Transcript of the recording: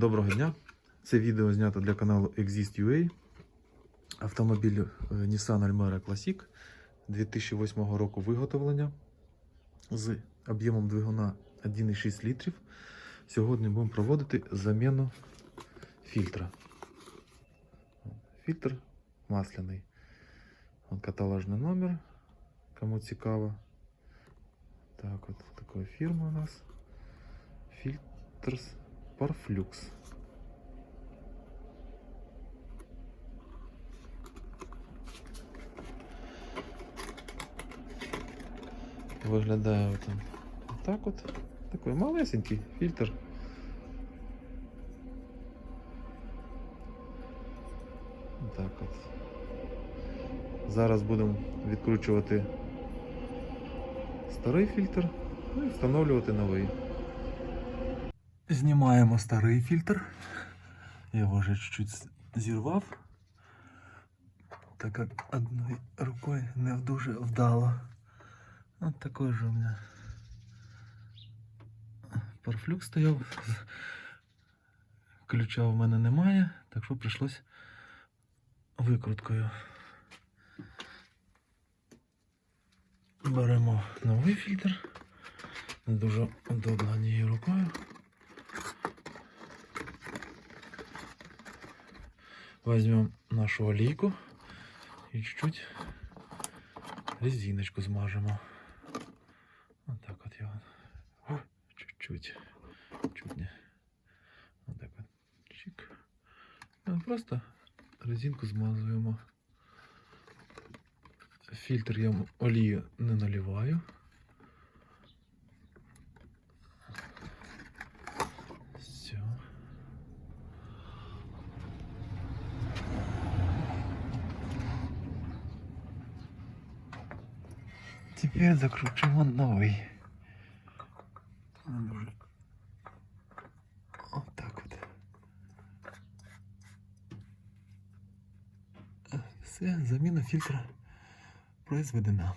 Доброго дня! Це відео знято для каналу Exist.ua. Автомобіль е, Nissan Almera Classic 2008 року виготовлення з об'ємом двигуна 1,6 літрів. Сьогодні будемо проводити заміну фільтра. Фільтр масляний. Вон Каталожний номер, кому цікаво. Так, от такої фірми у нас. Фільтр Parflux. Виглядає он так от. Такий малесенький фільтр. Так от. Зараз будемо відкручувати старий фільтр і встановлювати новий. Знімаємо старий фільтр. Я його вже чуть-чуть зірвав. Так як одною рукою не дуже вдало. От такой же у мене парфлюк стояв. Ключа в мене немає, так що прийшлось викруткою. Беремо новий фільтр. Дуже удобно однією рукою. Возьмем нашу олійку і чуть-чуть резиночку змажемо. Вот так вот я вот. Чуть-чуть. Чуть не. Вот так вот. Чик. Просто резинку змазуємо. Фільтр я олію не наливаю. Все. Теперь закручиваем новый. Вот так вот. Все, заміна фільтра произведена.